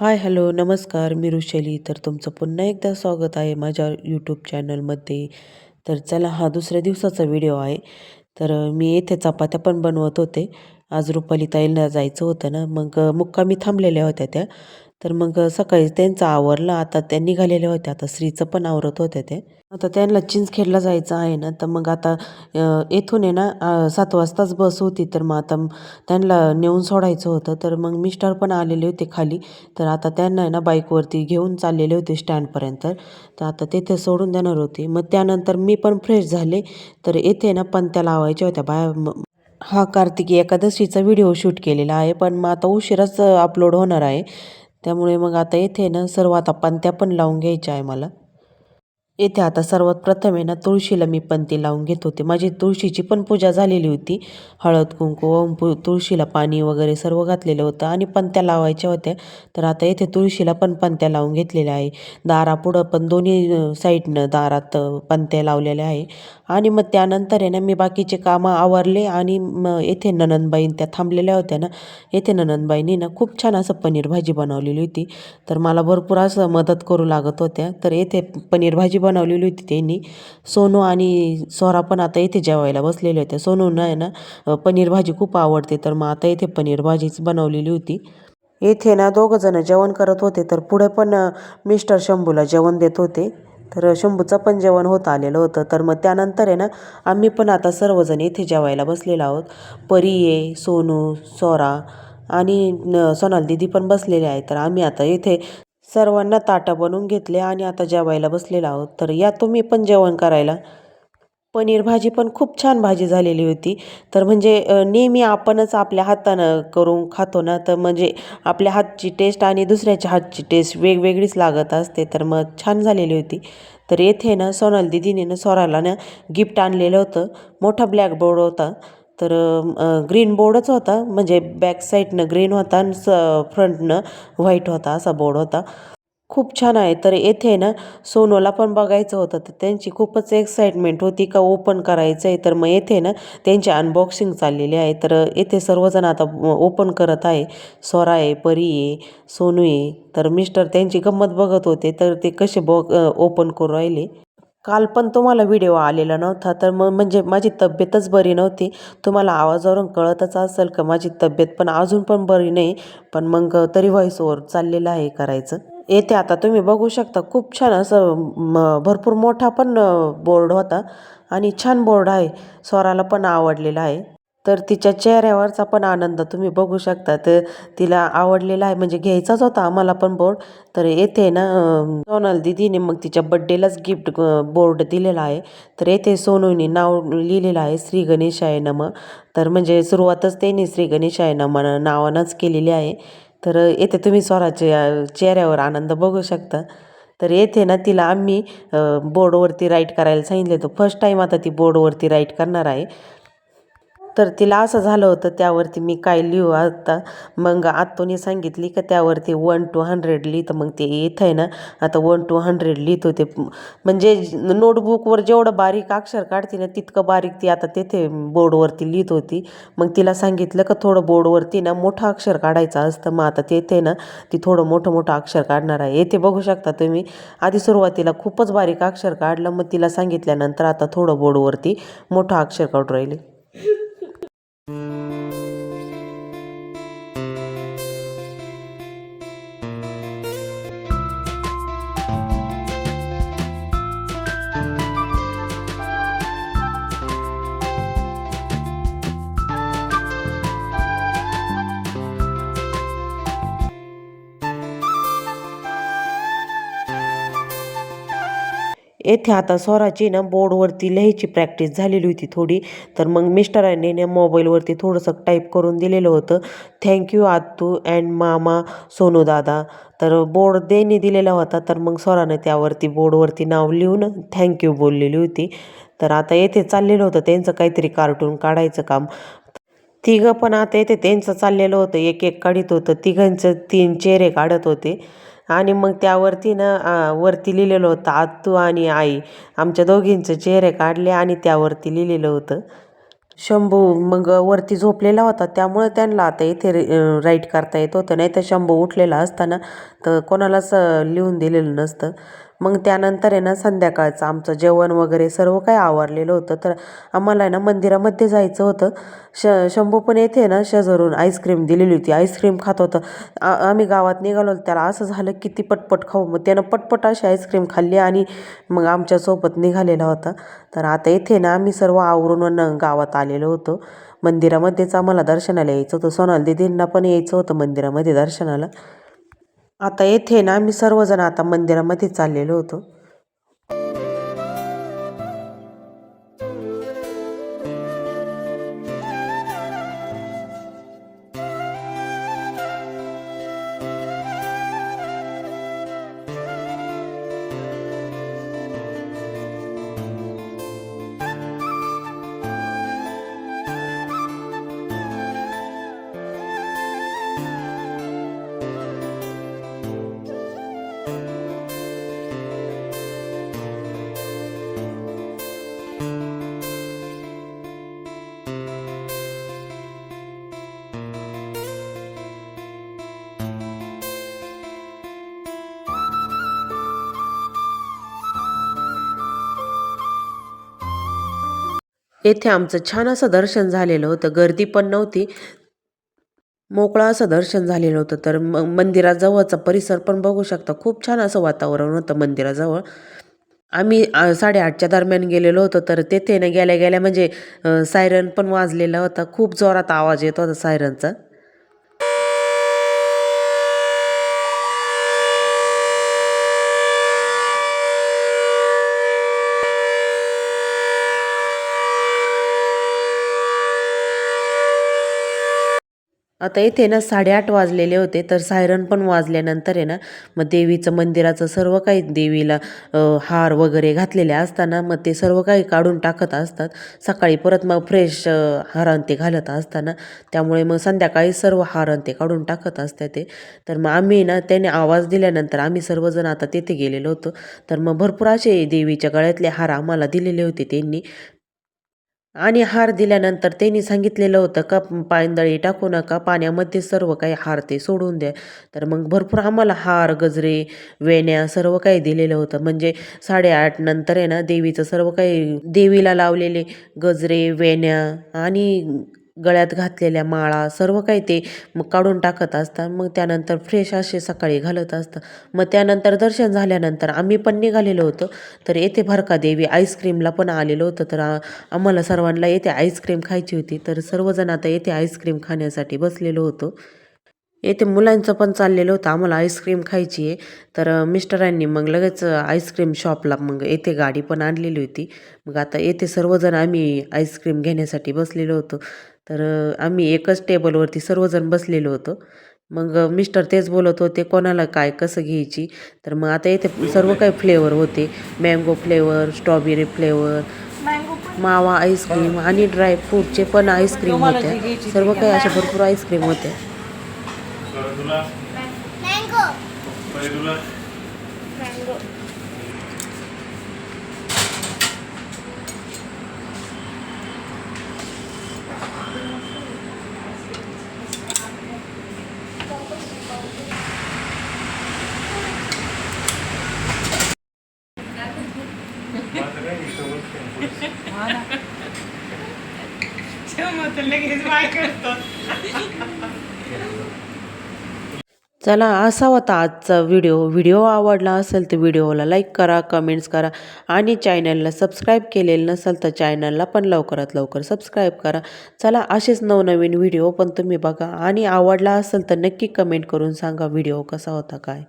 Hi hello नमस्कार मी ऋषली तर तुमचं पुन्हा एकदा स्वागत आहे माझ्या यूट्यूब चॅनलमध्ये. तर चला हा दुसऱ्या दिवसाचा व्हिडिओ आहे. तर मी येथे चपात्या पण बनवत होते. आज रुपाली ताईला जायचं होतं ना मग मुक्कामी थांबलेल्या होत्या त्या. तर मग सकाळी त्यांचं आवरलं. आता त्या निघालेल्या होत्या. आता स्त्रीचं पण आवरत होत्या ते. आता त्यांना चिंचखेडला जायचं आहे ना तर मग आता येथून आहे ना सात वाजताच बस होती. तर मग आता त्यांना नेऊन सोडायचं होतं. तर मग मिस्टर पण आलेले होते खाली. तर आता त्यांना आहे ना बाईकवरती घेऊन चाललेले होते स्टँडपर्यंत. तर आता तेथे सोडून देणार होते. मग त्यानंतर मी पण फ्रेश झाले. तर येथे ना पंत्या लावायच्या होत्या. बाया हा कार्तिकी एकादशीचा व्हिडिओ शूट केलेला आहे. पण मग आता उशिराच अपलोड होणार आहे. त्यामुळे मग आता येथे ना सर्व आता पंत्या पण लावून घ्यायच्या आहे मला. येथे आता सर्वात प्रथम आहे ना तुळशीला मी पंती लावून घेत होते. माझी तुळशीची पण पूजा झालेली होती. हळद कुंकू ओम पु तुळशीला पाणी वगैरे सर्व घातलेलं होतं आणि पंत्या लावायच्या होत्या. तर आता येथे तुळशीला पण पंत्या लावून घेतलेल्या आहे. दारापुढं पण दोन्ही साईडनं दारात पंत्या लावलेल्या आहे. आणि मग त्यानंतर आहे ना मी बाकीचे कामं आवरले आणि मग येथे ननंदबाईं त्या थांबलेल्या होत्या ना. येथे ननंदबाईंनी ना खूप छान असं पनीर भाजी बनवलेली होती. तर मला भरपूर असं मदत करू लागत होत्या. तर येथे पनीर भाजी बनवलेली होती त्यांनी. सोनू आणि सोरा पण आता इथे जेवायला बसलेले होते. सोनूनं आहे ना पनीर भाजी खूप आवडते तर मग आता इथे पनीर भाजीच बनवलेली होती. येथे ना दोघं जण जेवण करत होते तर पुढे पण मिस्टर शंभूला जेवण देत होते. तर शंभूचं पण जेवण होत आलेलं होतं. तर मग त्यानंतर आहे ना आम्ही पण आता सर्वजण इथे जेवायला बसलेलो आहोत. परी आहे सोनू सोरा आणि न- सोनाल दिदी पण बसलेले आहे तर आम्ही आता इथे सर्वांना ताटं बनवून घेतले आणि आता जेवायला बसलेला आहोत. तर या तुम्ही पण जेवण करायला. पनीर भाजी पण खूप छान भाजी झालेली होती. तर म्हणजे नेहमी आपणच आपल्या हातानं करून खातो ना तर म्हणजे आपल्या हातची टेस्ट आणि दुसऱ्याच्या हातची टेस्ट वेगवेगळीच लागत असते. तर मग छान झालेली होती. तर येथे ना सोनाल दिदीने ना स्वराला ना गिफ्ट आणलेलं होतं. मोठा ब्लॅकबोर्ड होता. तर ग्रीन बोर्डच होता. म्हणजे बॅक साईडनं ग्रीन होता आणि स फ्रंटनं व्हाईट होता असा बोर्ड होता. खूप छान आहे. तर येथे ना सोनूला पण बघायचं होतं. तर त्यांची खूपच एक्साइटमेंट होती का ओपन करायचं आहे तर मग येथे ना त्यांची अनबॉक्सिंग चाललेली आहे. तर येथे सर्वजण आता ओपन करत आहे. स्वरा आहे परी आहे सोनू आहे. तर मिस्टर त्यांची गंमत बघत होते. तर ते कसे बॉ ओपन करू राहिले. काल पण तुम्हाला व्हिडिओ आलेला नव्हता. तर मग म्हणजे माझी तब्येतच बरी नव्हती. तुम्हाला आवाजावरून कळतच असेल का माझी तब्येत पण अजून पण बरी नाही. पण मग तरी व्हॉइस ओवर चाललेलं आहे करायचं. येते आता तुम्ही बघू शकता. खूप छान असं म भरपूर मोठा पण बोर्ड होता. आणि छान बोर्ड आहे. स्वराला पण आवडलेला आहे. तर तिच्या चेहऱ्यावरचा पण आनंद तुम्ही बघू शकता. तर तिला आवडलेला आहे म्हणजे घ्यायचाच होता आम्हाला पण बोर्ड तर येथे ना सोनल दिदीने मग तिच्या बड्डेलाच गिफ्ट बोर्ड दिलेला आहे. तर येथे सोनूने नाव लिहिलेलं आहे श्री गणेशाय नम. तर म्हणजे सुरुवातच त्यांनी श्री गणेशाय नम नावानंच केलेली आहे. तर येथे तुम्ही स्वराच्या चेहऱ्यावर आनंद बघू शकता. तर येथे ना तिला आम्ही बोर्डवरती राईट करायला सांगितले. तर फर्स्ट टाईम आता ती बोर्डवरती राईट करणार आहे. तर तिला असं झालं होतं त्यावरती मी काय लिहू आता? मग आत्तोने सांगितली का त्यावरती वन टू हंड्रेड लिहितं. मग ते येत आहे ना आता वन टू हंड्रेड लिहित होते. म्हणजे नोटबुकवर जेवढं बारीक अक्षर काढते ना तितकं बारीक ती आता तेथे बोर्डवरती लिहित होती. मग तिला सांगितलं का थोडं बोर्डवरती ना मोठं अक्षर काढायचं असतं. मग आता तेथे ना ती थोडं मोठं मोठं अक्षर काढणार आहे. येथे बघू शकता तुम्ही आधी सुरुवातीला खूपच बारीक अक्षर काढलं. मग तिला सांगितल्यानंतर आता थोडं बोर्डवरती मोठं अक्षर काढून राहिले. येथे आता स्वराची ना बोर्डवरती लिहायची प्रॅक्टिस झालेली होती थोडी. तर मग मिस्टरांनी ना मोबाईलवरती थोडंसं टाईप करून दिलेलं होतं. थँक्यू आत्तू अँड मामा सोनू दादा. तर बोर्ड देणी दिलेला होता. तर मग स्वरानं त्यावरती बोर्डवरती नाव लिहून थँक्यू बोललेली होती. तर आता येथे चाललेलं होतं. त्यांचं काहीतरी कार्टून काढायचं काम. तिघं पण आता येते त्यांचं चाललेलं होतं. एक एक काढीत होतं. तिघांचं तीन चेहरे काढत होते. आणि मग त्यावरती ना वरती लिहिलेलं होतं आत्तू आणि आई. आमच्या दोघींचे चेहरे काढले आणि त्यावरती लिहिलेलं होतं शंभू मग वरती झोपलेला होता त्यामुळे त्यांना आता इथे राईट करता येत होतं. नाही तर शंभू उठलेला असताना तर कोणालाच लिहून दिलेलं नसतं. मग त्यानंतर आहे ना संध्याकाळचं आमचं जेवण वगैरे सर्व काही आवरलेलं होतं. तर आम्हाला आहे ना मंदिरामध्ये जायचं होतं. श शंभू पण येथे ना शेजारून आईस्क्रीम दिलेली होती. आईस्क्रीम खात होतं. आ आम्ही गावात निघालो त्याला असं झालं किती पटपट खाऊ. मग त्यानं पटपट अशी आईस्क्रीम खाल्ली आणि मग आमच्यासोबत निघालेला होता. तर आता येथे ना आम्ही सर्व आवरून न गावात आलेलो होतो. मंदिरामध्येच आम्हाला दर्शनाला यायचं होतं. सोनाल दिदींना पण यायचं होतं मंदिरामध्ये दर्शनाला. आता येथे ना आम्ही सर्वजण आता मंदिरामध्ये चाललेलो होतो. येथे आमचं छान असं दर्शन झालेलं होतं. गर्दी पण नव्हती. मोकळं असं दर्शन झालेलं होतं. तर म मंदिराजवळचा परिसर पण बघू शकता. खूप छान असं वातावरण होतं मंदिराजवळ. आम्ही साडेआठच्या दरम्यान गेलेलो होतो. तर तेथे ना गेल्या गेल्या म्हणजे सायरन पण वाजलेला होता. खूप जोरात आवाज येत होता सायरनचा. आता इथे ना साडेआठ वाजलेले होते तर सायरन पण वाजल्यानंतर आहे ना मग देवीचं मंदिराचं सर्व काही देवीला हार वगैरे घातलेले असताना मग ते सर्व काही काढून टाकत असतात. सकाळी परत मग फ्रेश हारान ते घालत असताना त्यामुळे मग संध्याकाळी सर्व हारण ते काढून टाकत असतात ते. तर मग आम्ही ना त्याने आवाज दिल्यानंतर आम्ही सर्वजण आता तिथे गेलेलो होतो. तर मग भरपूर असे देवीच्या गळ्यातले हार आम्हाला दिलेले होते त्यांनी. आणि हार दिल्यानंतर त्यांनी सांगितलेलं होतं का पायंदळी टाकू नका पाण्यामध्ये सर्व काही हार ते सोडून द्या. तर मग भरपूर आम्हाला हार गजरे वेण्या सर्व काही दिलेलं होतं. म्हणजे साडेआठ नंतर आहे ना देवीचं सर्व काही देवीला लावलेले गजरे वेण्या आणि गळ्यात घातलेल्या माळा सर्व काही ते मग काढून टाकत असतात. मग त्यानंतर फ्रेश असे सकाळी घालत असतात. मग त्यानंतर दर्शन झाल्यानंतर आम्ही पण निघालेलो होतो. तर येथे भरका देवी आईस्क्रीमला पण आलेलो होतं. तर आम्हाला सर्वांना येथे आईस्क्रीम खायची होती. तर सर्वजण आता येथे आईस्क्रीम खाण्यासाठी बसलेलो होतो. येथे मुलांचं पण चाललेलं होतं. आम्हाला आईस्क्रीम खायची आहे. तर मिस्टरांनी मग लगेच आईस्क्रीम शॉपला मग येथे गाडी पण आणलेली होती. मग आता येथे सर्वजण आम्ही आईस्क्रीम घेण्यासाठी बसलेलो होतो. तर आम्ही एकच टेबलवरती सर्वजण बसलेलो होतो. मग मिस्टर तेच बोलत होते कोणाला काय कसं घ्यायची? तर मग आता येथे सर्व काही फ्लेवर होते. मँगो फ्लेवर स्ट्रॉबेरी फ्लेवर मावा आईस्क्रीम आणि ड्रायफ्रूटचे पण आईस्क्रीम होत्या सर्व काही अशा भरपूर आईस्क्रीम Чому ти не гізбай картон? चला असा होता आजचा व्हिडिओ व्हिडिओ आवडला असेल तर व्हिडिओला लाईक करा कमेंट्स करा आणि चॅनलला सबस्क्राईब केलेलं नसेल तर चॅनलला पण लवकरात लवकर सबस्क्राईब करा. चला असेच नवनवीन व्हिडिओ पण तुम्ही बघा आणि आवडला असेल तर नक्की कमेंट करून सांगा व्हिडिओ कसा होता काय?